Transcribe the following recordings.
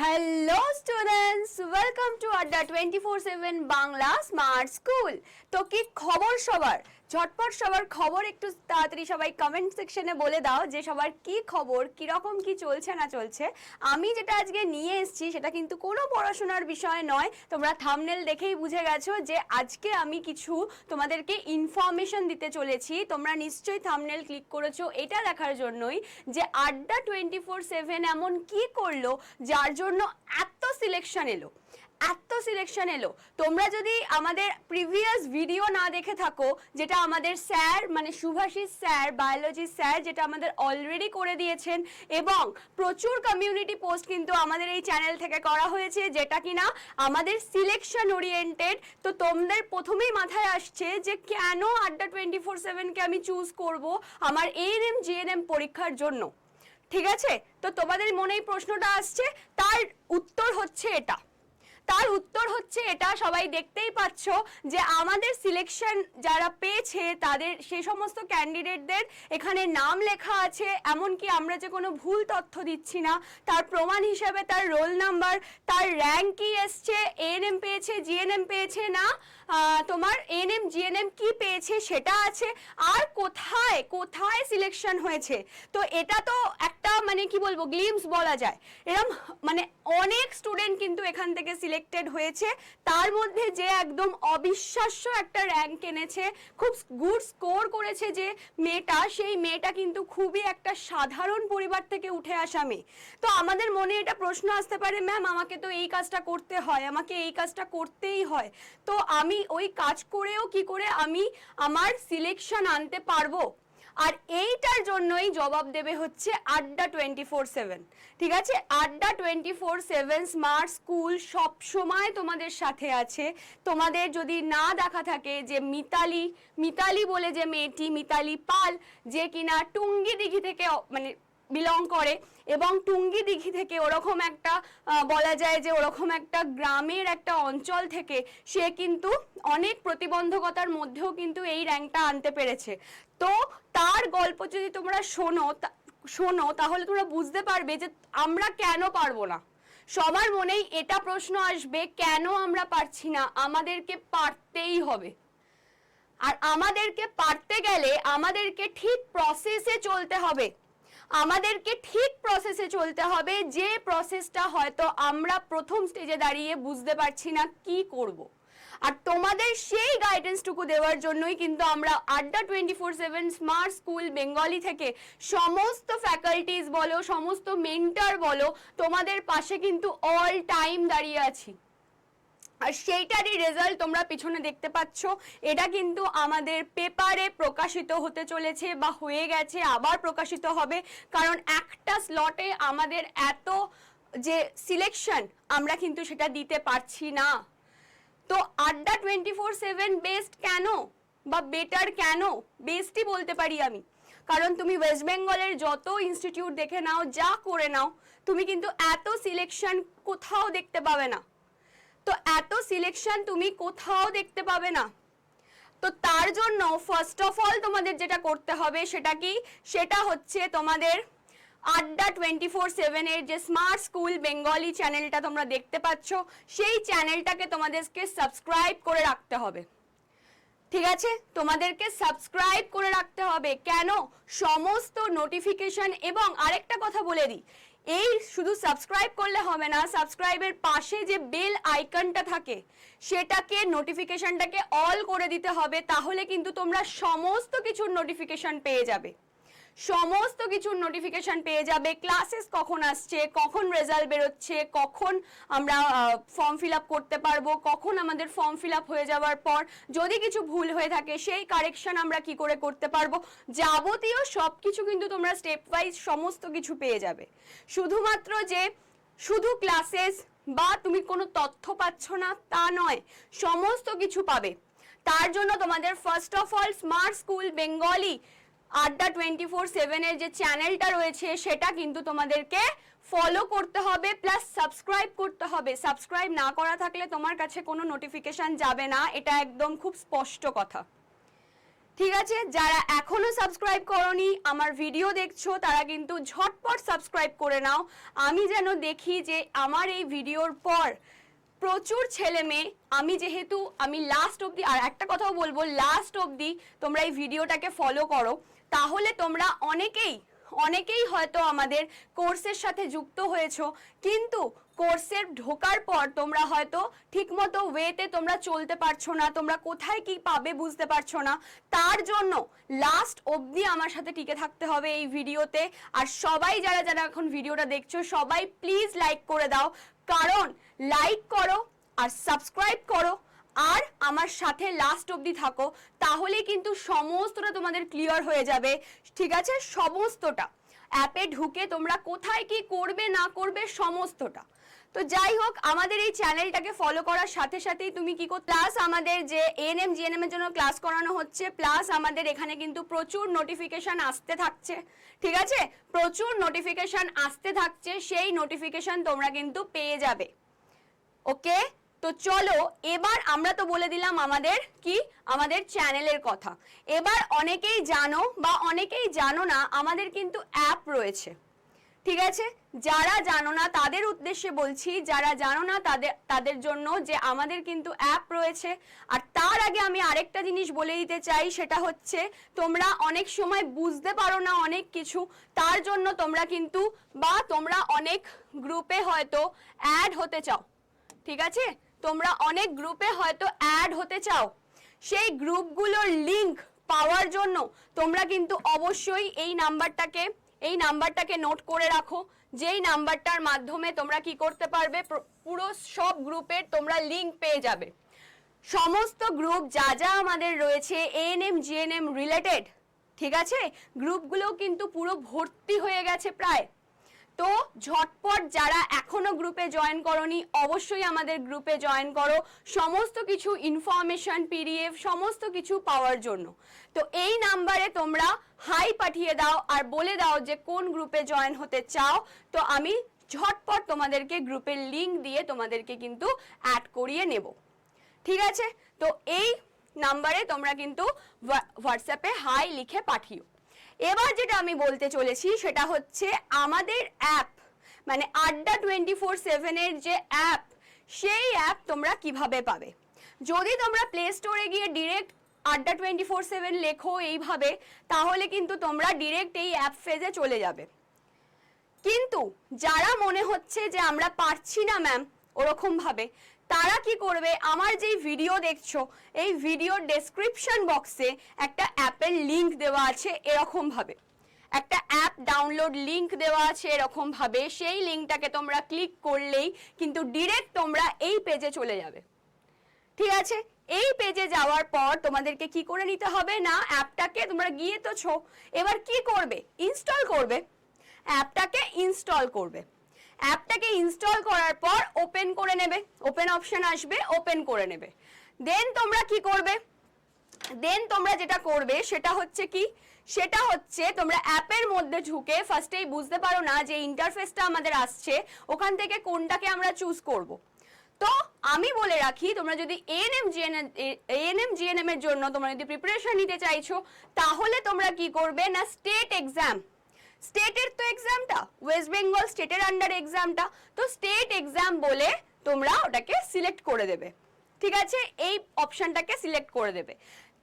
Hello students welcome to Adda twenty four seven Bangla smart school তো কি খবর সবার? ঝটপট সবার খবর একটু তাড়াতাড়ি সবাই কমেন্ট সেকশনে বলে দাও যে সবার কি খবর, কীরকম কি চলছে না চলছে। আমি যেটা আজকে নিয়ে এসেছি সেটা কিন্তু কোনো পড়াশোনার বিষয় নয়। তোমরা থামনেল দেখেই বুঝে গেছো যে আজকে আমি কিছু তোমাদেরকে ইনফরমেশন দিতে চলেছি। তোমরা নিশ্চয়ই থামনেল ক্লিক করেছ, এটা দেখার জন্যই যে আড্ডা টোয়েন্টি ফোর সেভেন এমন কি করল, যার জন্য এত সিলেকশন এলো। এত সিলেকশন এলো। তোমরা যদি আমাদের প্রিভিয়াস ভিডিও না দেখে থাকো, যেটা আমাদের স্যার মানে সুভাষিস স্যার বায়োলজি স্যার, যেটা আমাদের অলরেডি করে দিয়েছেন, এবং প্রচুর কমিউনিটি পোস্ট কিন্তু আমাদের এই চ্যানেল থেকে করা হয়েছে, যেটা কিনা আমাদের সিলেকশন ওরিয়েন্টেড তো তোমাদের প্রথমেই মাথায় আসছে যে কেন আড্ডা টোয়েন্টি ফোর সেভেনকে আমি চুজ করব আমার এএনএম জিএনএম পরীক্ষার জন্য। ঠিক আছে? তো তোমাদের মনেই প্রশ্নটা আসছে, তার উত্তর হচ্ছে এটা। তার উত্তর হচ্ছে এটা সবাই দেখতেই পাচ্ছ যে আমাদের সিলেকশন যারা পেয়েছে তাদের সেই সমস্ত ক্যান্ডিডেটদের এখানে নাম লেখা আছে, এমনকি আমরা যে কোনো ভুল তথ্য দিচ্ছি না। তার প্রমাণ হিসাবে তার রোল নাম্বার তার র্যাঙ্ক কি এসছে এএনএম পেয়েছে জিএনএম পেয়েছে না? তোমার এএনএম জিএনএম কি পেয়েছে সেটা আছে। আর কোথায় কোথায় সিলেকশন হয়েছে? তো এটা তো একটা মানে কি বলব গ্লিমস বলা যায়। এরকম মানে অনেক স্টুডেন্ট কিন্তু এখান থেকে সিলেক্টেড হয়েছে। তার মধ্যে যে একদম অবিশ্বাস্য একটা র্যাঙ্ক এনেছে, খুব গুড স্কোর করেছে যে মেয়েটা, সেই মেয়েটা কিন্তু খুবই একটা সাধারণ পরিবার থেকে উঠে আসা মেয়ে। তো আমাদের মনে এটা প্রশ্ন আসতে পারে, ম্যাম, আমাকে তো এই কাজটা করতে হয়, আমাকে এই কাজটা করতেই হয়। তো আমি ওই কাজ করেও কি করে আমি আমার সিলেকশন আনতে পারব? আর এইটার জন্যই জবাব দেবে হচ্ছে আড্ডা টোয়েন্টি ফোর সেভেন। ঠিক আছে? Adda twenty four seven smart school সবসময় তোমাদের সাথে আছে। তোমাদের যদি না দেখা থাকে যে মিতালি মিতালি বলে যে মেয়েটি, মিতালি পাল, যে কিনা টুঙ্গি দিঘি থেকে মানে বিলং করে এবং টুঙ্গি দিঘি থেকে ওরকম একটা বলা যায় যে ওরকম একটা গ্রামের একটা অঞ্চল থেকে সে কিন্তু অনেক প্রতিবন্ধকতার মধ্যেও কিন্তু এই র্যাঙ্কটা আনতে পেরেছে। তো তার গল্প যদি তোমরা শোনো শোনো, তাহলে তোমরা বুঝতে পারবে যে আমরা কেন পারব না। সবার মনেই এটা প্রশ্ন আসবে, কেন আমরা পারছি না? আমাদেরকে পারতেই হবে। আর আমাদেরকে পারতে গেলে আমাদেরকে ঠিক প্রসেসে চলতে হবে। আমাদেরকে ঠিক প্রসেসে চলতে হবে যে প্রসেসটা হয়তো আমরা প্রথম স্টেজে দাঁড়িয়ে বুঝতে পারছি না কি করব। আর তোমাদের সেই গাইডেন্সটুকু দেওয়ার জন্যই কিন্তু আমরা Adda twenty four seven smart school Bengali থেকে সমস্ত ফ্যাকাল্টিজ বলো, সমস্ত মেন্টার বলো, তোমাদের পাশে কিন্তু অল টাইম দাঁড়িয়ে আছি আর সেইটারই রেজাল্ট তোমরা পিছনে দেখতে পাচ্ছ। এটা কিন্তু আমাদের পেপারে প্রকাশিত হতে চলেছে বা হয়ে গেছে, আবার প্রকাশিত হবে। কারণ একটা স্লটে আমাদের এত যে সিলেকশন আমরা কিন্তু সেটা দিতে পারছি না। তো আড্ডা টোয়েন্টি ফোর সেভেন বেস্ট কেন বা বেটার কেন? বেস্টই বলতে পারি আমি। কারণ তুমি ওয়েস্ট বেঙ্গলের যত ইনস্টিটিউট দেখে নাও, যা করে নাও, তুমি কিন্তু এত সিলেকশন কোথাও দেখতে পাবে না। তো এত সিলেকশন তুমি কোথাও দেখতে পাবে না। তো তার জন্য ফার্স্ট অফ অল তোমাদের যেটা করতে হবে সেটা কি? সেটা হচ্ছে তোমাদের আড্ডা টোয়েন্টি ফোর সেভেনের যে স্মার্ট স্কুল বেঙ্গলি চ্যানেলটা তোমরা দেখতে পাচ্ছ, সেই চ্যানেলটাকে তোমাদেরকে সাবস্ক্রাইব করে রাখতে হবে। ঠিক আছে? তোমাদেরকে সাবস্ক্রাইব করে রাখতে হবে। কেন? সমস্ত নোটিফিকেশন এবং আরেকটা কথা বলে দিই। এই শুধু সাবস্ক্রাইব করলে হবে না সাবস্ক্রাইবের পাশে যে বেল আইকনটা থাকে, সেটাকে নোটিফিকেশনটাকে অল করে দিতে হবে, তাহলে কিন্তু তোমরা সমস্ত কিছুর নোটিফিকেশন পেয়ে যাবে। সমস্ত কিছুর নোটিফিকেশন পেয়ে যাবে। ক্লাসেস কখন আসছে, কখন রেজাল্ট বেরোচ্ছে, কখন আমরা ফর্ম ফিল আপ করতে পারব, কখন আমাদের ফর্ম ফিল আপ হয়ে যাওয়ার পর যদি কিছু ভুল হয়ে থাকে, সেই কারেকশন আমরা কি করে করতে পারব? যাবতীয় সব কিছু কিন্তু তোমরা স্টেপ ওয়াইজ সমস্ত কিছু পেয়ে যাবে। শুধুমাত্র যে শুধু ক্লাসেস বা তুমি কোনো তথ্য পাচ্ছ না, তা নয়, সমস্ত কিছু পাবে। তার জন্য তোমাদের first of all smart school Bengali Adda twenty four সেভেনের যে চ্যানেলটা রয়েছে, সেটা কিন্তু তোমাদেরকে ফলো করতে হবে প্লাস সাবস্ক্রাইব করতে হবে। সাবস্ক্রাইব না করা থাকলে তোমার কাছে কোনো নোটিফিকেশন যাবে না। এটা একদম খুব স্পষ্ট কথা। ঠিক আছে? যারা এখনও সাবস্ক্রাইব করনি, আমার ভিডিও দেখছ, তারা কিন্তু ঝটপট সাবস্ক্রাইব করে নাও। আমি যেন দেখি যে আমার এই ভিডিওর পর প্রচুর ছেলে মেয়ে, আমি যেহেতু, আমি লাস্ট অবধি, আর একটা কথাও বলব লাস্ট অবধি তোমরা এই ভিডিওটাকে ফলো করো। তাহলে তোমরা অনেকেই অনেকেই হয়তো আমাদের কোর্সের সাথে যুক্ত হয়েছো, কিন্তু কোর্সের ঢোকার পর তোমরা হয়তো ঠিকমতো ওয়েতে তোমরা চলতে পারছ না, তোমরা কোথায় কি পাবে বুঝতে পারছ না। তার জন্য লাস্ট অবধি আমার সাথে টিকে থাকতে হবে এই ভিডিওতে। আর সবাই যারা যারা এখন ভিডিওটা দেখছ, সবাই প্লিজ লাইক করে দাও। কারণ লাইক করো আর সাবস্ক্রাইব করো। আর আমার সাথে লাস্ট অবধি থাকো তাহলে কিন্তু সমস্তটা তোমাদের ক্লিয়ার হয়ে যাবে। ঠিক আছে? সমস্তটা। অ্যাপে ঢুকে তোমরা কোথায় কি করবে, না করবে, সমস্তটা। তো যাই হোক, আমাদের এই চ্যানেলটাকে ফলো করার সাথে সাথেই তুমি কি করতে প্লাস আমাদের যে এএনএম জিএনএম এর জন্য ক্লাস করানো হচ্ছে প্লাস আমাদের এখানে কিন্তু প্রচুর নোটিফিকেশন আসতে থাকছে। ঠিক আছে? প্রচুর নোটিফিকেশন আসতে থাকছে, সেই নোটিফিকেশন তোমরা কিন্তু পেয়ে যাবে। ওকে তো চলো, এবার আমরা তো বলে দিলাম আমাদের কি? আমাদের চ্যানেলের কথা। এবার অনেকেই জানো বা অনেকেই জানো না, আমাদের কিন্তু অ্যাপ রয়েছে। ঠিক আছে? যারা জানো না, তাদের উদ্দেশ্যে বলছি, যারা জানো না, তাদের তাদের জন্য যে আমাদের কিন্তু অ্যাপ রয়েছে। আর তার আগে আমি আরেকটা জিনিস বলে দিতে চাই, সেটা হচ্ছে, তোমরা অনেক সময় বুঝতে পারো না অনেক কিছু, তার জন্য তোমরা কিন্তু, বা তোমরা অনেক গ্রুপে হয়তো অ্যাড হতে চাও। ঠিক আছে? তোমরা অনেক গ্রুপে হয়তো অ্যাড হতে চাও। সেই গ্রুপগুলোর লিংক পাওয়ার জন্য তোমরা কিন্তু অবশ্যই এই নাম্বারটাকে এই নাম্বারটাকে নোট করে রাখো। যেই নাম্বারটার মাধ্যমে তোমরা কি করতে পারবে, পুরো সব গ্রুপের তোমরা লিংক পেয়ে যাবে। সমস্ত গ্রুপ যা যা আমাদের রয়েছে এএনএম জিএনএম রিলেটেড ঠিক আছে? গ্রুপগুলো কিন্তু পুরো ভর্তি হয়ে গেছে প্রায়। তো ঝটপট যারা এখনও গ্রুপে জয়েন করনি, অবশ্যই আমাদের গ্রুপে জয়েন করো। সমস্ত কিছু ইনফরমেশন পিডিএফ সমস্ত কিছু পাওয়ার জন্য। তো এই নাম্বারে তোমরা হাই পাঠিয়ে দাও আর বলে দাও যে কোন গ্রুপে জয়েন হতে চাও। তো আমি ঝটপট তোমাদেরকে গ্রুপের লিংক দিয়ে তোমাদেরকে কিন্তু অ্যাড করিয়ে নেব। ঠিক আছে? তো এই নাম্বারে তোমরা কিন্তু হোয়াটসঅ্যাপে হাই লিখে পাঠিও। এবার যেটা আমি বলতে চলেছি সেটা হচ্ছে আমাদের অ্যাপ মানে আড্ডা টোয়েন্টি ফোর সেভেনের যে অ্যাপ সেই অ্যাপ তোমরা কীভাবে পাবে? যদি তোমরা প্লে স্টোরে গিয়ে ডিরেক্ট আড্ডা টোয়েন্টি ফোর সেভেন লেখো এইভাবে, তাহলে কিন্তু তোমরা ডিরেক্ট এই অ্যাপ ফেজে চলে যাবে। কিন্তু যারা মনে হচ্ছে যে আমরা পারছি না ম্যাম ওরকম ভাবে। তারা কি করবে? আমার যেই ভিডিও দেখছ, এই ভিডিওর ডেসক্রিপশন বক্সে একটা অ্যাপের লিংক দেওয়া আছে এরকম ভাবে। একটা অ্যাপ ডাউনলোড লিংক দেওয়া আছে এরকম ভাবে। সেই লিংকটাকে তোমরা ক্লিক করলেই কিন্তু ডিরেক্ট তোমরা এই পেজে চলে যাবে। ঠিক আছে? এই পেজে যাওয়ার পর তোমাদেরকে কি করে নিতে হবে না? অ্যাপটাকে তোমরা গিয়ে তো ছো। এবার কি করবে? ইনস্টল করবে। অ্যাপটাকে ইনস্টল করবে। অ্যাপটাকে ইনস্টল করার পর ওপেন করে নেবে। ওপেন অপশন আসবে, ওপেন করে নেবে। দেন তোমরা কি করবে? দেন তোমরা যেটা করবে, সেটা হচ্ছে কি? সেটা হচ্ছে তোমরা অ্যাপের মধ্যে ঢুকে ফার্স্টেই বুঝতে পারো না যে ইন্টারফেসটা আমাদের আসছে, ওখান থেকে কোনটাকে আমরা চুজ করব। তো আমি বলে রাখি, তোমরা যদি এএনএম জিএনএম এএনএম জিএনএম এর জন্য তোমরা যদি প্রিপারেশন নিতে চাইছো, তাহলে তোমরা কি করবে? না স্টেট এক্সাম স্টেটের তো এক্সামটা ওয়েস্ট বেঙ্গল স্টেটের আন্ডার এক্সামটা তো স্টেট এক্সাম বলে তোমরা ওটাকে সিলেক্ট করে দেবে। ঠিক আছে? এই অপশনটাকে সিলেক্ট করে দেবে।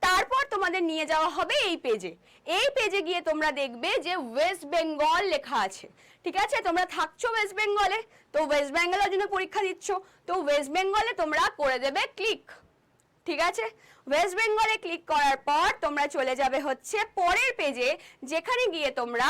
তারপর তোমাদের নিয়ে যাওয়া হবে এই পেজে এই পেজে গিয়ে তোমরা দেখবে যে ওয়েস্ট বেঙ্গল লেখা আছে। ঠিক আছে? তোমরা থাকছো ওয়েস্ট বেঙ্গলে তো ওয়েস্ট বেঙ্গলের জন্য পরীক্ষা দিচ্ছ। তো ওয়েস্ট বেঙ্গলে তোমরা করে দেবে ক্লিক ঠিক আছে? ওয়েস্ট বেঙ্গলে ক্লিক করার পর তোমরা চলে যাবে হচ্ছে পরের পেজে যেখানে গিয়ে তোমরা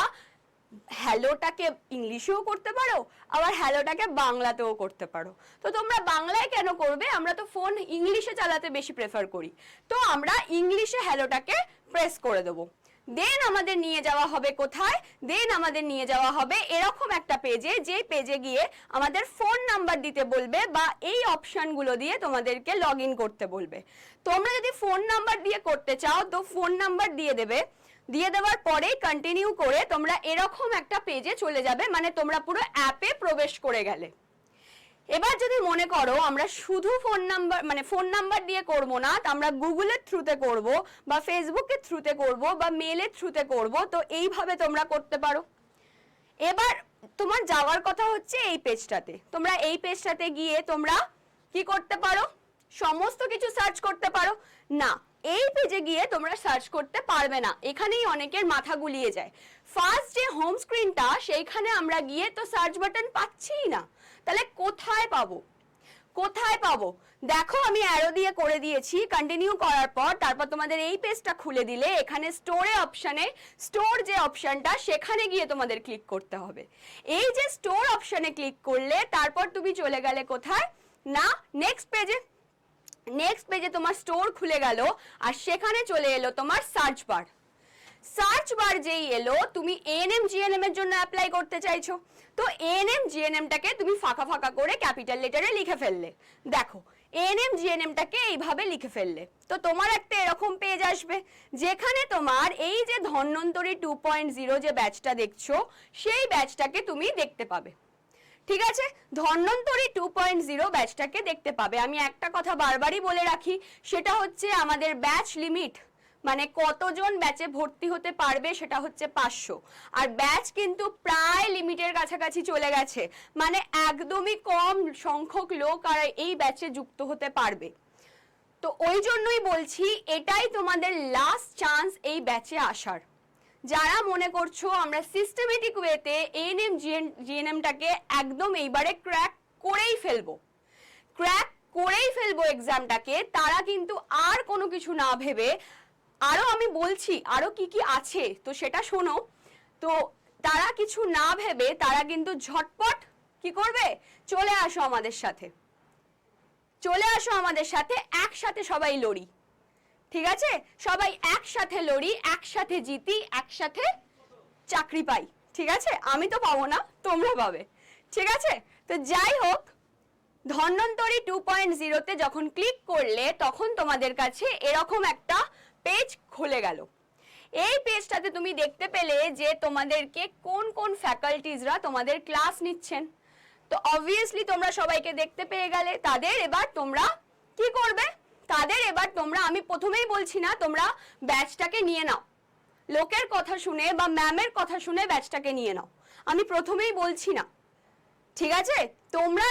হ্যালোটাকে ইংলিশেও করতে পারো, আবার হ্যালোটাকে বাংলাতেও করতে পারো। তো তোমরা বাংলায় কেন করবে? আমরা তো ফোন ইংলিশে চালাতে বেশি প্রেফার করি। তো আমরা ইংলিশে হ্যালোটাকে প্রেস করে দেবো। দেন আমাদের নিয়ে যাওয়া হবে কোথায়? দেন আমাদের নিয়ে যাওয়া হবে এরকম একটা পেজে যে পেজে গিয়ে আমাদের ফোন নাম্বার দিতে বলবে বা এই অপশনগুলো দিয়ে তোমাদেরকে লগ করতে বলবে। তোমরা যদি ফোন নাম্বার দিয়ে করতে চাও, তো ফোন নাম্বার দিয়ে দেবে দিয়ে দেওয়ার পরে কন্টিনিউ করে তোমরা এরকম একটা পেজে চলে যাবে মানে তোমরা পুরো অ্যাপে প্রবেশ করে গেলে। এবার যদি মনে করো আমরা শুধু ফোন নাম্বার মানে ফোন নাম্বার দিয়ে করব না আমরা গুগলের থ্রুতে করব, বা ফেসবুকের থ্রুতে করব, বা মেলের থ্রুতে করব, তো এইভাবে তোমরা করতে পারো। এবার তোমার যাওয়ার কথা হচ্ছে এই পেজটাতে তোমরা এই পেজটাতে গিয়ে তোমরা কি করতে পারো? সমস্ত কিছু সার্চ করতে পারো। না এই পেজে গিয়ে তোমরা সার্চ করতে পারবে না। এখানেই অনেকের মাথা গুলিয়ে যায়। ফার্স্ট যে হোম স্ক্রিনটা সেইখানে আমরা গিয়ে তো সার্চ বাটন পাচ্ছিই না। তাহলে কোথায় পাবো? কোথায় পাবো? দেখো, আমি অ্যারো দিয়ে করে দিয়েছি। কন্টিনিউ করার পর তারপর তোমাদের এই পেজটা খুলে দিলে এখানে স্টোরে অপশানে স্টোর যে অপশানটা সেখানে গিয়ে তোমাদের ক্লিক করতে হবে। এই যে স্টোর অপশানে ক্লিক করলে তারপর তুমি চলে গেলে কোথায়? না নেক্সট পেজে নেক্সট পেজে তোমার স্টোর খুলে গেল, আর সেখানে চলে এলো তোমার সার্চ বার সার্চ বার যেই এলো, তুমি এএনএম জিএনএম এর জন্য অ্যাপ্লাই করতে চাইছো। তো এএনএম জিএনএমটাকে তুমি ফাঁকা ফাঁকা করে ক্যাপিটাল লেটারে লিখে ফেললে। দেখো এএনএম জিএনএমটাকে এইভাবে লিখে ফেললে। তো তোমার একটা এরকম পেজ আসবে, যেখানে তোমার এই যে ধন্বন্তরী টু পয়েন্ট জিরো যে ব্যাচটা দেখছ, সেই ব্যাচটাকে তুমি দেখতে পাবে। ঠিক আছে? ধন্বন্তরী টু পয়েন্ট জিরো ব্যাচটাকে দেখতে পাবে। আমি একটা কথা বারবারই বলে রাখি, সেটা হচ্ছে আমাদের ব্যাচ লিমিট মানে কতজন ব্যাচে ভর্তি হতে পারবে সেটা হচ্ছে পাঁচশো। আর ব্যাচ কিন্তু প্রায় লিমিটের কাছাকাছি চলে গেছে। মানে একদমই কম সংখ্যক লোক আর এই ব্যাচে যুক্ত হতে পারবে। তো ওই জন্যই বলছি, এটাই তোমাদের লাস্ট চান্স এই ব্যাচে আসার। যারা মনে করছ আমরা সিস্টেমেটিক ওয়েতে এন এএনএম জিএনএমটাকে একদম এইবারে ক্র্যাক করেই ফেলব। ক্র্যাক করেই ফেলব এক্সামটাকে তারা কিন্তু আর কোনো কিছু না ভেবে আরও আমি বলছি আরও কি কি আছে, তো সেটা শোনো। তো তারা কিছু না ভেবে, তারা কিন্তু ঝটপট কি করবে? চলে আসো আমাদের সাথে। চলে আসো আমাদের সাথে, একসাথে সবাই লড়ি। ঠিক আছে? সবাই একসাথে লড়ি, একসাথে জিতি, একসাথে চাকরি পাই। ঠিক আছে? আমি তো পাবো না, তোমরা পাবে। ঠিক আছে? তো যাই হোক, ধন্বন্তরী টু পয়েন্ট জিরোতে যখন ক্লিক করলে তখন তোমাদের কাছে এরকম একটা পেজ খুলে গেল। এই পেজটাতে তুমি দেখতে পেলে যে তোমাদেরকে কোন কোন ফ্যাকাল্টিজরা তোমাদের ক্লাস নিচ্ছেন। তো অবভিয়াসলি তোমরা সবাইকে দেখতে পেয়ে গেলে, তাদের এবার তোমরা কি করবে? তাদের এবার তোমরা, আমি প্রথমেই বলছি না, তোমরা ব্যাচটাকে নিয়ে নাও। লোকের কথা শুনে বা ম্যামের কথা শুনে ব্যাচটাকে নিয়ে নাও। আমি প্রথমেই বলছি না। ঠিক আছে? তোমরা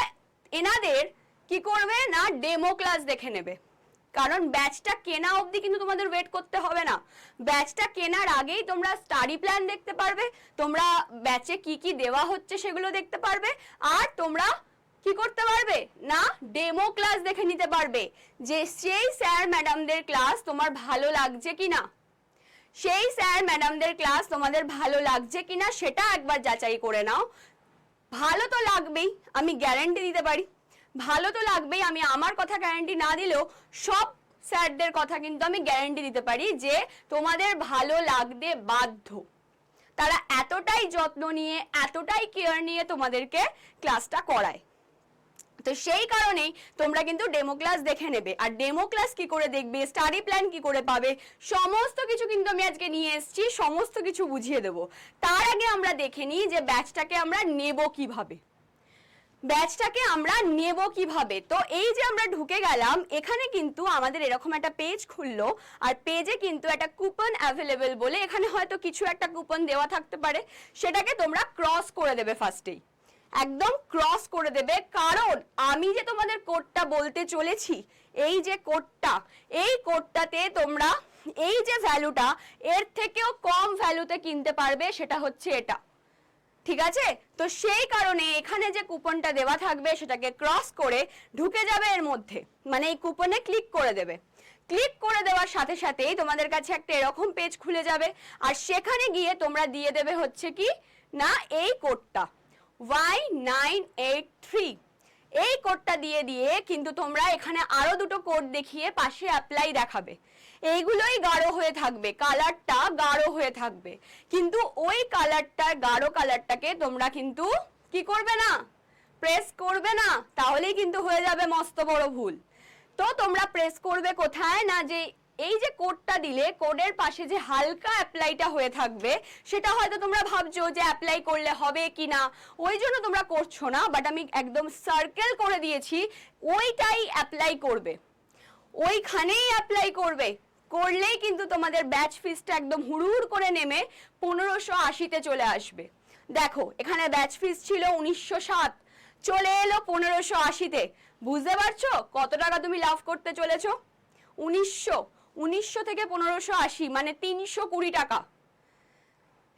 এনাদের কি করবে না ডেমো ক্লাস দেখে নেবে। কারণ ব্যাচটা কেনা অবধি কিন্তু তোমাদের ওয়েট করতে হবে না। ব্যাচটা কেনার আগেই তোমরা স্টাডি প্ল্যান দেখতে পারবে, তোমরা ব্যাচে কি কি দেওয়া হচ্ছে সেগুলো দেখতে পারবে, আর তোমরা কি করতে পারবে? না ডেমো ক্লাস দেখে নিতে পারবে যে সেই স্যার ম্যাডামদের ক্লাস তোমার ভালো লাগছে কি না সেই স্যার ম্যাডামদের ক্লাস তোমাদের ভালো লাগছে কি না সেটা একবার যাচাই করে নাও। ভালো তো লাগবেই, আমি গ্যারান্টি দিতে পারি। ভালো তো লাগবেই, আমি আমার কথা গ্যারান্টি না দিলেও সব স্যারদের কথা কিন্তু আমি গ্যারান্টি দিতে পারি যে তোমাদের ভালো লাগতে বাধ্য। তারা এতটাই যত্ন নিয়ে, এতটাই কেয়ার নিয়ে তোমাদেরকে ক্লাসটা করায়। তো সেই কারণেই তোমরা কিন্তু ডেমো ক্লাস দেখে নেবে। আর ডেমো ক্লাস কি করে দেখবে স্টাডি প্ল্যান কি করে পাবে, সমস্ত কিছু কিন্তু আমি আজকে নিয়ে এসেছি, সমস্ত কিছু বুঝিয়ে দেব। তার আগে আমরা দেখে নিই যে ব্যাচটাকে আমরা নেব কীভাবে। ব্যাচটাকে আমরা নেব কীভাবে? তো এই যে আমরা ঢুকে গেলাম, এখানে কিন্তু আমাদের এরকম একটা পেজ খুললো, আর পেজে কিন্তু একটা কুপন অ্যাভেলেবেল বলে এখানে হয়তো কিছু একটা কুপন দেওয়া থাকতে পারে, সেটাকে তোমরা ক্রস করে দেবে ফার্স্টেই একদম ক্রস করে দেবে। কারণ আমি যে তোমাদের কোডটা বলতে চলেছি, এই যে কোডটা এই কোডটাতে তোমরা এই যে ভ্যালুটা এর থেকেও কম ভ্যালুতে কিনতে পারবে, সেটা হচ্ছে এটা। ঠিক আছে? তো সেই কারণে এখানে যে কুপনটা দেওয়া থাকবে, সেটাকে ক্রস করে ঢুকে যাবে এর মধ্যে। মানে এই কুপনে ক্লিক করে দেবে। ক্লিক করে দেওয়ার সাথে সাথেই তোমাদের কাছে একটা এরকম পেজ খুলে যাবে। আর সেখানে গিয়ে তোমরা দিয়ে দেবে হচ্ছে কি? না, এই কোডটা ওয়াই নাইন এইট থ্রি এই কোডটা দিয়ে দিয়ে কিন্তু তোমরা এখানে আরও দুটো কোড দেখিয়ে পাশে অ্যাপ্লাই দেখাবে। এইগুলোই গাঢ় হয়ে থাকবে কালারটা গাঢ় হয়ে থাকবে। কিন্তু ওই কালারটা গাঢ় কালারটাকে তোমরা কিন্তু কি করবে না? প্রেস করবে না, তাহলেই কিন্তু হয়ে যাবে মস্ত বড় ভুল। তো তোমরা প্রেস করবে কোথায়? না যে এই যে কোডটা দিলে কোডের পাশে যে হালকা অ্যাপ্লাইটা হয়ে থাকবে, সেটা হয়তো তোমরা ভাবছ যে অ্যাপ্লাই করলে হবে কি না। ওই জন্য তোমরা করছ না বাট আমি একদম সার্কেল করে দিয়েছি, ওইটাই অ্যাপ্লাই করবে। ওইখানেই অ্যাপ্লাই করবে। করলেই কিন্তু তোমাদের ব্যাচ ফিসটা একদম হুড়হুড় করে নেমে পনেরোশো আশিতে চলে আসবে। দেখো, এখানে ব্যাচ ফিস ছিল উনিশশো সাত, চলে এলো পনেরোশো আশিতে। বুঝতে পারছ কত টাকা তুমি লাভ করতে চলেছো? উনিশশো। উনিশশো থেকে পনেরোশো আশি মানে তিনশো কুড়ি টাকা।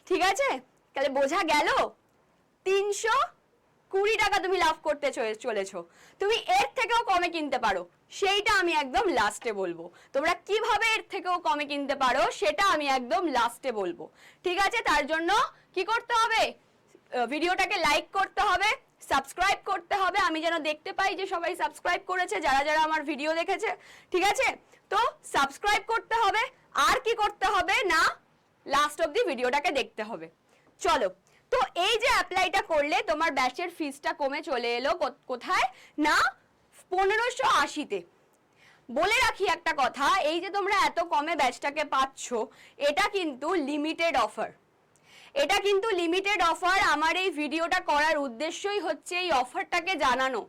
ঠিক আছে? তাহলে বোঝা গেল তিনশো কুড়ি টাকা তুমি লাভ করতে চলে- চলেছো। তুমি এর থেকেও কমে কিনতে পারো। সেইটা আমি একদম লাস্টে বলব। তোমরা কীভাবে এর থেকেও কমে কিনতে পারো, সেটা আমি একদম লাস্টে বলব। ঠিক আছে? তার জন্য কি করতে হবে? ভিডিওটাকে লাইক করতে হবে। সাবস্ক্রাইব করতে হবে। আমি যেন দেখতে পাই যে সবাই সাবস্ক্রাইব করেছে, যারা যারা আমার ভিডিও দেখেছে। ঠিক আছে? তো সাবস্ক্রাইব করতে হবে। আর কি করতে হবে না? লাস্ট অব দি ভিডিওটাকে দেখতে হবে। চলো। তো এই যে অ্যাপ্লাইটা করলে তোমার ব্যাচের ফিসটা কমে চলে এলো কোথায়? না, পনেরোশো আশিতে। বলে রাখি একটা কথা, এই যে তোমরা এত কমে ব্যাচটাকে পাচ্ছ, এটা কিন্তু লিমিটেড অফার এটা কিন্তু লিমিটেড অফার আমার এই ভিডিওটা করার উদ্দেশ্যই হচ্ছে এই অফারটাকে জানানো।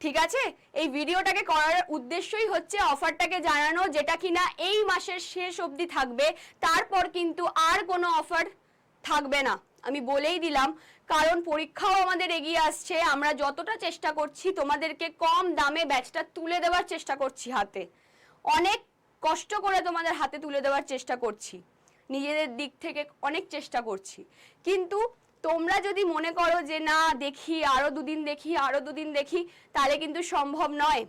ঠিক আছে? এই ভিডিওটাকে করার উদ্দেশ্যই হচ্ছে অফারটাকে জানানো, যেটা কিনা এই মাসের শেষ অবধি থাকবে। তারপর কিন্তু আর কোনো অফার থাকবে না। আমি বলেই দিলাম, কারণ পরীক্ষাও আমাদের এগিয়ে আসছে। আমরা যতটা চেষ্টা করছি, তোমাদেরকে কম দামে ব্যাচটা তুলে দেওয়ার চেষ্টা করছি হাতে। অনেক কষ্ট করে তোমাদের হাতে তুলে দেওয়ার চেষ্টা করছি। নিজেদের দিক থেকে অনেক চেষ্টা করছি। কিন্তু তোমরা যদি মনে করো যে, না, দেখি, আরও দুদিন দেখি, আরও দুদিন দেখি, তাহলে কিন্তু সম্ভব নয়।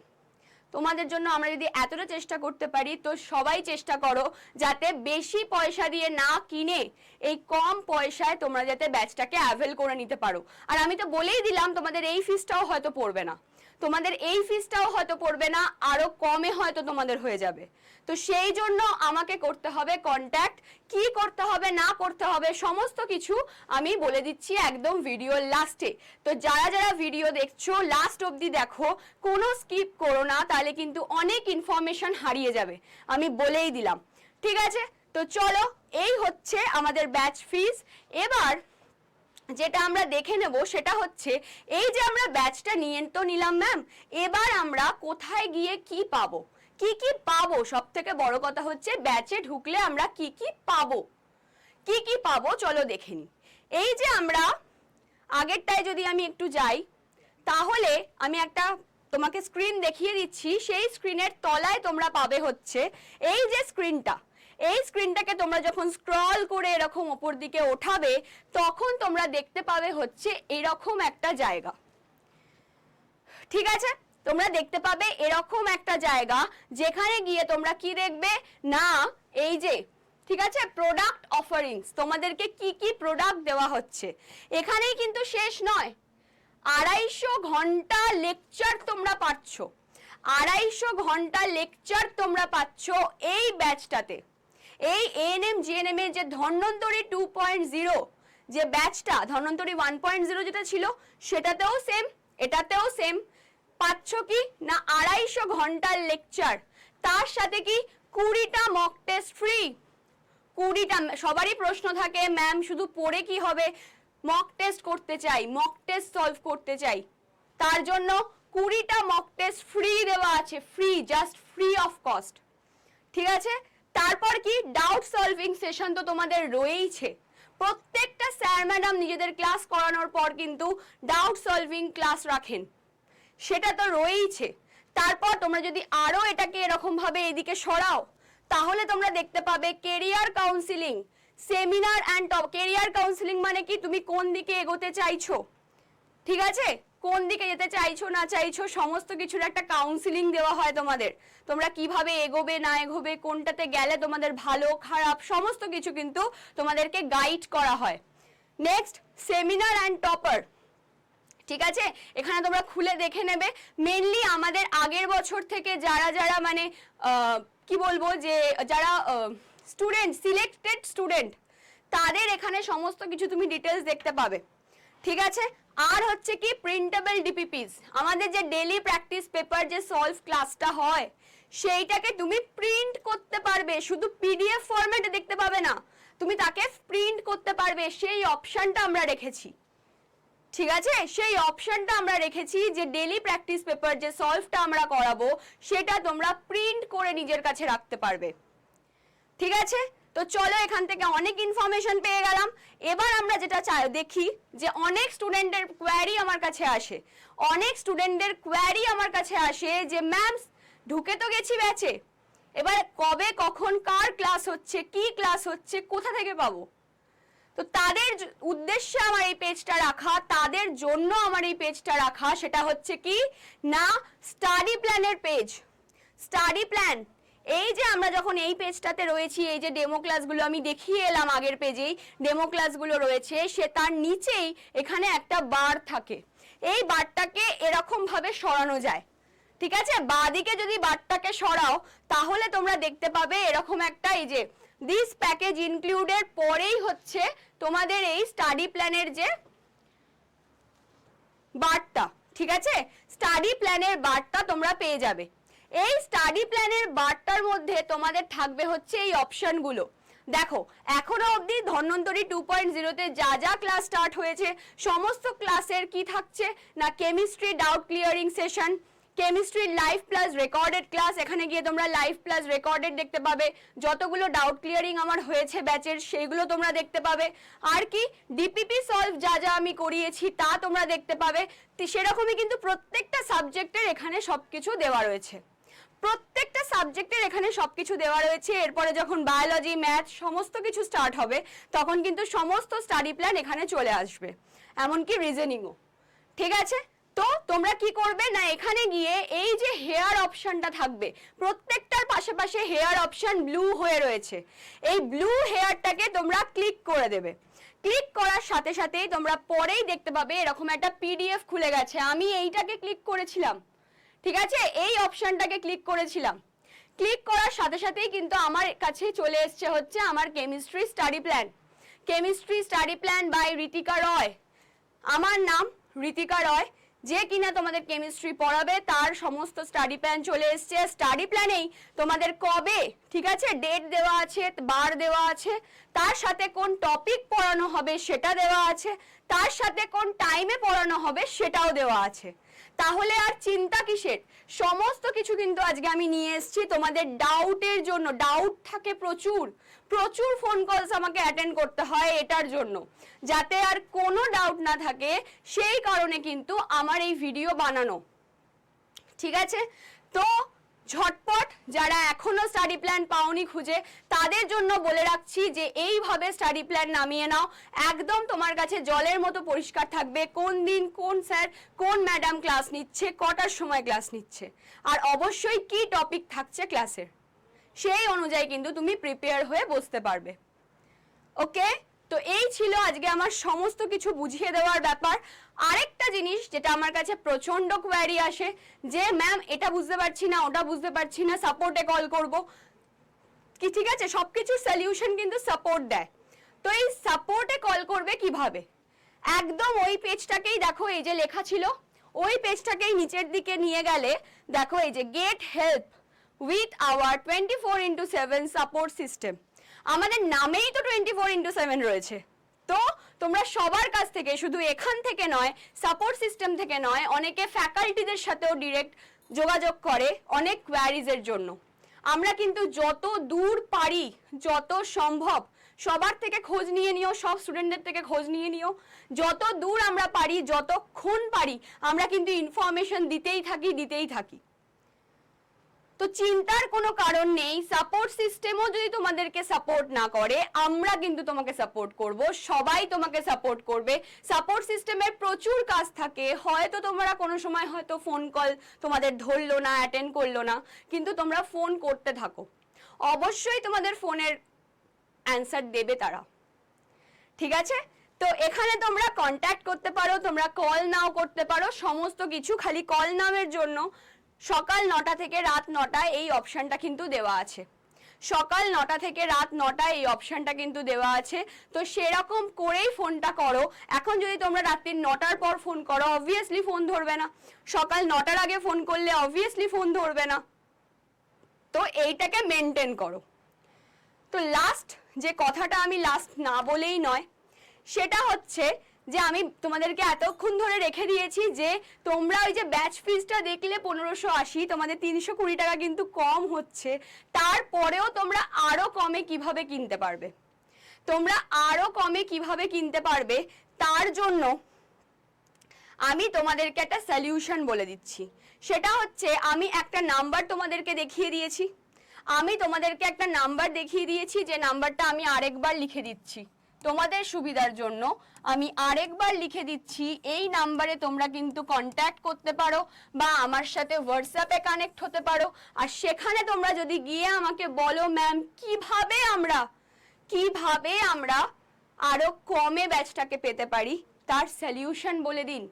তোমাদের জন্য আমরা যদি এতটা চেষ্টা করতে পারি, তো সবাই চেষ্টা করো যাতে বেশি পয়সা দিয়ে না কিনে এই কম পয়সায় তোমরা যাতে ব্যাচটাকে অ্যাভেল করে নিতে পারো। আর আমি তো বলেই দিলাম, তোমাদের এই ফিসটাও হয়তো পড়বে না। তোমাদের এই ফিসটাও হয়তো পড়বে না, আরও কমে হয়তো তোমাদের হয়ে যাবে। তো সেই জন্য আমাকে করতে হবে কন্ট্যাক্ট কি করতে হবে, না করতে হবে, সমস্ত কিছু আমি বলে দিচ্ছি একদম ভিডিওর লাস্টে তো যারা যারা ভিডিও দেখছ লাস্ট অবধি দেখো, কোনো স্কিপ করো না, তাহলে কিন্তু অনেক ইনফরমেশন হারিয়ে যাবে। আমি বলেই দিলাম। ঠিক আছে? তো চলো, এই হচ্ছে আমাদের ব্যাচ ফিস এবার যেটা আমরা দেখে নেব, সেটা হচ্ছে, এই যে আমরা ব্যাচটা নিয়ে তো নিলাম ম্যাম এবার আমরা কোথায় গিয়ে কি পাবো? কি কি পাবো? সব থেকে বড় কথা হচ্ছে ব্যাচে ঢুকলে আমরা কি কি পাবো? কি কি পাবো? চলো দেখে নিই এই যে আমরা, আগেরটায় যদি আমি একটু যাই, তাহলে আমি একটা তোমাকে স্ক্রিন দেখিয়ে দিচ্ছি। সেই স্ক্রিনের তলায় তোমরা পাবে হচ্ছে এই যে স্ক্রিনটা এই স্ক্রিনটাকে তোমরা যখন স্ক্রল করে এরকম ওপর দিকে ওঠাবে, তখন তোমরা দেখতে পাবে হচ্ছে এরকম একটা জায়গা। ঠিক আছে? তোমরা দেখতে পাবে এরকম একটা জায়গা, যেখানে গিয়ে তোমরা কি দেখবে? না, এই যে, ঠিক আছে? প্রোডাক্ট অফারিংস তোমাদেরকে কি কি প্রোডাক্ট দেওয়া হচ্ছে। এখানেই কিন্তু শেষ নয়। আড়াইশো ঘণ্টা লেকচার তোমরা পাচ্ছ। আড়াইশো ঘণ্টা লেকচার তোমরা পাচ্ছ এই ব্যাচটাতে এই এএনএম জিএনএম এর যে ধন্বন্তরী টু পয়েন্ট জিরো যে ব্যাচটা ধন্বন্তরী ওয়ান পয়েন্ট জিরো যেটা ছিল, সেটাতেও সেম এটাতেও সেম পাচ্ছ কি না আড়াইশো ঘণ্টার লেকচার তার সাথে কি কুড়িটা মক টেস্ট ফ্রি কুড়িটা, সবারই প্রশ্ন থাকে ম্যাম শুধু পড়ে কি হবে? মক টেস্ট করতে চাই মক টেস্ট সলভ করতে চাই। তার জন্য কুড়িটা মক টেস্ট ফ্রি দেওয়া আছে free just free of cost ঠিক আছে? তারপর কি? ডাউট সলভিং সেশন তো তোমাদের রয়েইছে। প্রত্যেকটা স্যার ম্যাডাম নিজেদের ক্লাস করানোর পর কিন্তু ডাউট সলভিং ক্লাস রাখেন। সেটা তো রয়েইছে। তারপর তোমরা যদি আরও এটাকে এরকম ভাবে এদিকে সরাও, তাহলে তোমরা দেখতে পাবে career counselling seminar and top career counselling মানে কি? তুমি কোন দিকে এগোতে চাইছো? ঠিক আছে? কোন দিকে যেতে চাইছো, না চাইছো, সমস্ত কিছুর একটা কাউন্সিলিং দেওয়া হয় তোমাদের। তোমরা কীভাবে এগোবে, না এগোবে, কোনটাতে গেলে তোমাদের ভালো, খারাপ, সমস্ত কিছু কিন্তু তোমাদেরকে গাইড করা হয়। নেক্সট সেমিনার অ্যান্ড টপার ঠিক আছে? এখানে তোমরা খুলে দেখে নেবে। মেনলি আমাদের আগের বছর থেকে যারা যারা মানে কি বলব যে, যারা স্টুডেন্ট সিলেক্টেড স্টুডেন্ট তাদের এখানে সমস্ত কিছু তুমি ডিটেলস দেখতে পাবে। ঠিক আছে? আর হচ্ছে কি প্রিন্টেবল ডিপিপিস আমাদের যে ডেলি প্র্যাকটিস পেপার যে সলভ ক্লাসটা হয়, সেইটাকে তুমি প্রিন্ট করতে পারবে। শুধু পিডিএফ ফরম্যাটে দেখতে পাবে না, তুমি তাকে প্রিন্ট করতে পারবে। সেই অপশানটা আমরা রেখেছি। ঠিক আছে? সেই অপশনটা আমরা রেখেছি যে ডেলি প্র্যাকটিস পেপার যে সলভটা আমরা করাবো, সেটা তোমরা প্রিন্ট করে নিজের কাছে রাখতে পারবে। ঠিক আছে? তো চলো এখান থেকে অনেক ইনফরমেশন পেয়ে গেলাম। এবার আমরা যেটা চাই, দেখি যে অনেক স্টুডেন্টের কোয়ারি আমার কাছে আসে। অনেক স্টুডেন্টদের কোয়ারি আমার কাছে আসে যে ম্যাম ঢুকে তো গেছি ব্যাচে এবার কবে, কখন, কার ক্লাস হচ্ছে, কি ক্লাস হচ্ছে, কোথা থেকে পাবো? তো তাদের উদ্দেশ্যে আমার এই পেজটা রাখা, তাদের জন্য আমার এই পেজটা রাখা, সেটা হচ্ছে কি? না স্টাডি প্ল্যানের পেজ স্টাডি প্ল্যান এই যে আমরা যখন এই পেজটাতে রয়েছি, এই যে ডেমো ক্লাসগুলো আমি দেখিয়ে এলাম আগের পেজেই ডেমো ক্লাসগুলো রয়েছে, সে তার নিচেই এখানে একটা বার থাকে। এই বারটাকে এরকম ভাবে সরানো যায়। ঠিক আছে? বাদিকে যদি বারটাকে সরাও, তাহলে তোমরা দেখতে পাবে এরকম একটা এই যে দিস প্যাকেজ ইনক্লুডের পরেই হচ্ছে তোমাদের এই স্টাডি প্ল্যানের যে বারটা ঠিক আছে? স্টাডি প্ল্যানের বারটা তোমরা পেয়ে যাবে। এই স্টাডি প্ল্যানের বারটার মধ্যে তোমাদের থাকবে হচ্ছে এই অপশনগুলো দেখো, এখনও অবধি ধন্বন্তরী টু পয়েন্ট জিরোতে যা যা ক্লাস স্টার্ট হয়েছে, সমস্ত ক্লাসের কি থাকছে? না chemistry doubt clearing session chemistry live plus recorded class এখানে গিয়ে তোমরা লাইভ প্লাস রেকর্ডেড দেখতে পাবে। যতগুলো ডাউট ক্লিয়ারিং আমার হয়েছে ব্যাচের সেইগুলো তোমরা দেখতে পাবে। আর কি ডিপিপি সলভ যা যা আমি করিয়েছি, তা তোমরা দেখতে পাবে। সেরকমই কিন্তু প্রত্যেকটা সাবজেক্টের এখানে সব কিছু দেওয়া রয়েছে। প্রত্যেকটা সাবজেক্টের এখানে সবকিছু দেওয়া রয়েছে। এরপরে যখন বায়োলজি ম্যাথ সমস্ত কিছু স্টার্ট হবে, তখন কিন্তু সমস্ত স্টাডি প্ল্যান এখানে চলে আসবে। এমনকি রিজনিংও ঠিক আছে? তো তোমরা কি করবে? না, এখানে গিয়ে এই যে হেয়ার অপশনটা থাকবে, প্রত্যেকটার পাশে পাশে হেয়ার অপশন ব্লু হয়ে রয়েছে। এই ব্লু হেয়ারটাকে তোমরা ক্লিক করে দেবে। ক্লিক করার সাথে সাথেই তোমরা পরেই দেখতে পাবে এরকম একটা পিডিএফ খুলে গেছে। আমি এইটাকে ক্লিক করেছিলাম। ঠিক আছে? এই অপশনটাকে ক্লিক করেছিলাম। ক্লিক করার সাথে সাথেই কিন্তু আমার কাছে চলে এসছে হচ্ছে আমার chemistry study plan chemistry study plan by Ritika Roy আমার নাম ঋতিকা রয় যে কিনা তোমাদের কেমিস্ট্রি পড়াবে, তার সমস্ত স্টাডি প্ল্যান চলে এসছে। স্টাডি প্ল্যানেই তোমাদের কবে, ঠিক আছে? ডেট দেওয়া আছে বার দেওয়া আছে, তার সাথে কোন টপিক পড়ানো হবে সেটা দেওয়া আছে, তার সাথে কোন টাইমে পড়ানো হবে সেটাও দেওয়া আছে। তাহলে আর চিন্তা কিসের? সমস্ত কিছু কিন্তু আজকে আমি নিয়ে এসেছি তোমাদের ডাউটের জন্য। ডাউট থাকে প্রচুর। প্রচুর ফোন কলস আমাকে অ্যাটেন্ড করতে হয় এটার জন্য। যাতে আর কোনো ডাউট না থাকে, সেই কারণে কিন্তু আমার এই ভিডিও বানানো। ঠিক আছে? তো ঝটপট যারা এখনও স্টাডি প্ল্যান পাওনি খুঁজে, তাদের জন্য বলে রাখছি যে এইভাবে স্টাডি প্ল্যান নামিয়ে নাও। একদম তোমার কাছে জলের মতো পরিষ্কার থাকবে। কোন দিন কোন স্যার কোন ম্যাডাম ক্লাস নিচ্ছে, কটার সময় ক্লাস নিচ্ছে? আর অবশ্যই কি টপিক থাকছে ক্লাসের সেই অনুযায়ী কিন্তু তুমি প্রিপেয়ার হয়ে বসতে পারবে। ওকে তো এই ছিল আজকে আমার সমস্ত কিছু বুঝিয়ে দেওয়ার ব্যাপার। আরেকটা জিনিস যেটা আমার কাছে প্রচণ্ড কোয়ারি আসে, যে ম্যাম এটা বুঝতে পারছি না, ওটা বুঝতে পারছি না সাপোর্টে কল করব। কি ঠিক আছে? সব কিছু সলিউশন কিন্তু সাপোর্ট দেয়। তো এই সাপোর্টে কল করবে কীভাবে? একদম ওই পেজটাকেই দেখো, এই যে লেখা ছিল, ওই পেজটাকেই নিচের দিকে নিয়ে গেলে, দেখো এই যে get help with our twenty four into seven support system আমাদের নামেই তো টোয়েন্টি ফোর ইন্টু সেভেন রয়েছে। তো তোমরা সবার কাছ থেকে, শুধু এখান থেকে নয় সাপোর্ট সিস্টেম থেকে নয়, অনেকে ফ্যাকাল্টিদের সাথেও ডিরেক্ট যোগাযোগ করে অনেক কোয়ারিজের জন্য। আমরা কিন্তু যত দূর পারি, যত সম্ভব, সবার থেকে খোঁজ নিয়ে নিও, সব স্টুডেন্টদের থেকে খোঁজ নিয়ে নিও। যত দূর আমরা পারি, যতক্ষণ পারি, আমরা কিন্তু ইনফরমেশন দিতেই থাকি দিতেই থাকি। তো চিন্তার কোনো কারণ নেই সাপোর্ট সিস্টেমও যদি তোমাদেরকে সাপোর্ট না করে, আমরা কিন্তু তোমাকে সাপোর্ট করব, সবাই তোমাকে সাপোর্ট করবে। সাপোর্ট সিস্টেমের প্রচুর কাজ থাকে, হয়তো তোমরা কোনো সময় হয়তো ফোন কল তোমাদের ধরলো না অ্যাটেন্ড করল না, কিন্তু তোমরা ফোন করতে থাকো। অবশ্যই তোমাদের ফোনের অ্যান্সার দেবে তারা। ঠিক আছে? তো এখানে তোমরা কন্ট্যাক্ট করতে পারো, তোমরা কল নাও করতে পারো, সমস্ত কিছু খালি কল নামের জন্য। সকাল নটা থেকে রাত নটায় এই অপশানটা কিন্তু দেওয়া আছে। সকাল নটা থেকে রাত নটা এই অপশানটা কিন্তু দেওয়া আছে। তো সেরকম করেই ফোনটা করো। এখন যদি তোমরা রাত্রি নটার পর ফোন করো অবভিয়াসলি ফোন ধরবে না। সকাল নটার আগে ফোন করলে অবভিয়াসলি ফোন ধরবে না। তো এইটাকে মেনটেন করো। তো লাস্ট যে কথাটা আমি লাস্ট না বলেই নয়, সেটা হচ্ছে যে আমি তোমাদেরকে এতক্ষণ ধরে রেখে দিয়েছি যে তোমরা ওই যে ব্যাচ ফিজটা দেখলে পনেরোশো আশি, তোমাদের তিনশো কুড়ি টাকা কিন্তু কম হচ্ছে। তারপরেও তোমরা আরও কমে কীভাবে কিনতে পারবে? তোমরা আরও কমে কীভাবে কিনতে পারবে? তার জন্য আমি তোমাদেরকে একটা সলিউশন বলে দিচ্ছি। সেটা হচ্ছে আমি একটা নাম্বার তোমাদেরকে দেখিয়ে দিয়েছি। আমি তোমাদেরকে একটা নাম্বার দেখিয়ে দিয়েছি, যে নাম্বারটা আমি আরেকবার লিখে দিচ্ছি। তোমাদের সুবিধার জন্য আমি আরেকবার লিখে দিচ্ছি, এই নাম্বারে তোমরা কিন্তু কন্ট্যাক্ট করতে পারো বা আমার সাথে হোয়াটসঅ্যাপে কানেক্ট হতে পারো। আর সেখানে তোমরা যদি গিয়ে আমাকে বলো ম্যাম কীভাবে আমরা কীভাবে আমরা আরও কমে ব্যাচটাকে পেতে পারি? তার সলিউশন বলে দিন।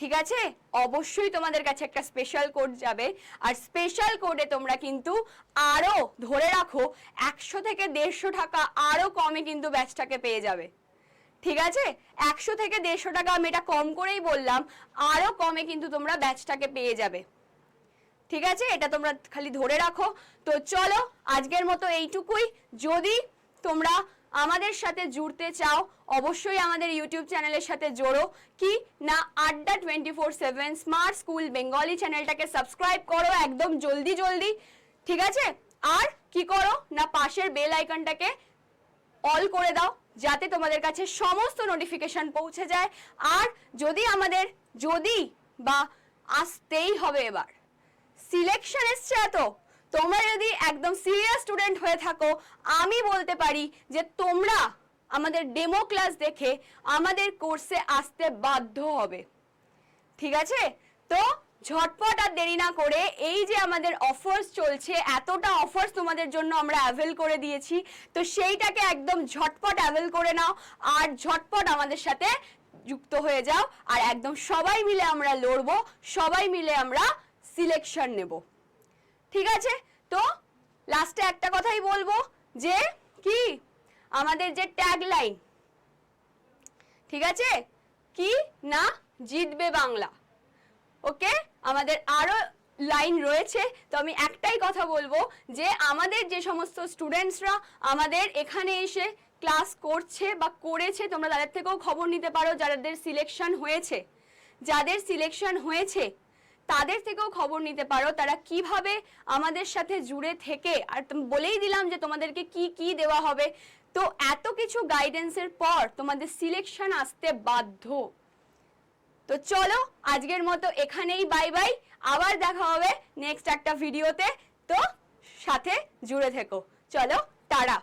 ঠিক আছে? অবশ্যই তোমাদের কাছে একটা স্পেশাল কোড যাবে। আর স্পেশাল কোডে তোমরা কিন্তু আরও ধরে রাখো, একশো থেকে দেড়শো টাকা আরও কমে কিন্তু ব্যাচটাকে পেয়ে যাবে। ঠিক আছে? একশো থেকে দেড়শো টাকা আমি এটা কম করেই বললাম, আরও কমে কিন্তু তোমরা ব্যাচটাকে পেয়ে যাবে। ঠিক আছে? এটা তোমরা খালি ধরে রাখো। তো চলো, আজকের মতো এইটুকুই। যদি তোমরা আমাদের সাথে জুড়তে চাও, অবশ্যই আমাদের ইউটিউব চ্যানেলের সাথে জোড়ো। কি না Adda twenty four seven smart school Bengali চ্যানেলটাকে সাবস্ক্রাইব করো একদম জলদি জলদি, ঠিক আছে? আর কি করো না পাশের বেল আইকনটাকে অল করে দাও, যাতে তোমাদের কাছে সমস্ত নোটিফিকেশন পৌঁছে যায়। আর যদি আমাদের, যদি বা আসতেই হবে এবার। সিলেকশন এসছে তো তোমরা যদি একদম সিরিয়াস স্টুডেন্ট হয়ে থাকো, আমি বলতে পারি যে তোমরা আমাদের ডেমো ক্লাস দেখে আমাদের কোর্সে আসতে বাধ্য হবে। ঠিক আছে? তো ঝটপট আর দেরি না করে এই যে আমাদের অফার্স চলছে, এতটা অফার্স তোমাদের জন্য আমরা অ্যাভেল করে দিয়েছি, তো সেইটাকে একদম ঝটপট অ্যাভেল করে নাও আর ঝটপট আমাদের সাথে যুক্ত হয়ে যাও। আর একদম সবাই মিলে আমরা লড়বো, সবাই মিলে আমরা সিলেকশন নেব। ঠিক আছে? তো লাস্টে একটা কথাই বলব যে কি? আমাদের যে ট্যাগ লাইন ঠিক আছে? কি না জিতবে বাংলা? ওকে আমাদের আরও লাইন রয়েছে, তো আমি একটাই কথা বলব যে আমাদের যে সমস্ত স্টুডেন্টসরা আমাদের এখানে এসে ক্লাস করছে বা করেছে, তোমরা তাদের থেকেও খবর নিতে পারো যাদের সিলেকশন হয়েছে। যাদের সিলেকশন হয়েছে তাদের থেকেও খবর নিতে পারো, তারা কীভাবে আমাদের সাথে জুড়ে থেকে। আর বলেই দিলাম যে তোমাদেরকে কি কি দেওয়া হবে। তো এত কিছু গাইডেন্সের পর তোমাদের সিলেকশন আসতে বাধ্য। তো চলো, আজকের মতো এখানেই বাই বাই আবার দেখা হবে নেক্সট একটা ভিডিওতে তো সাথে জুড়ে থেকো। চলো, টাটা।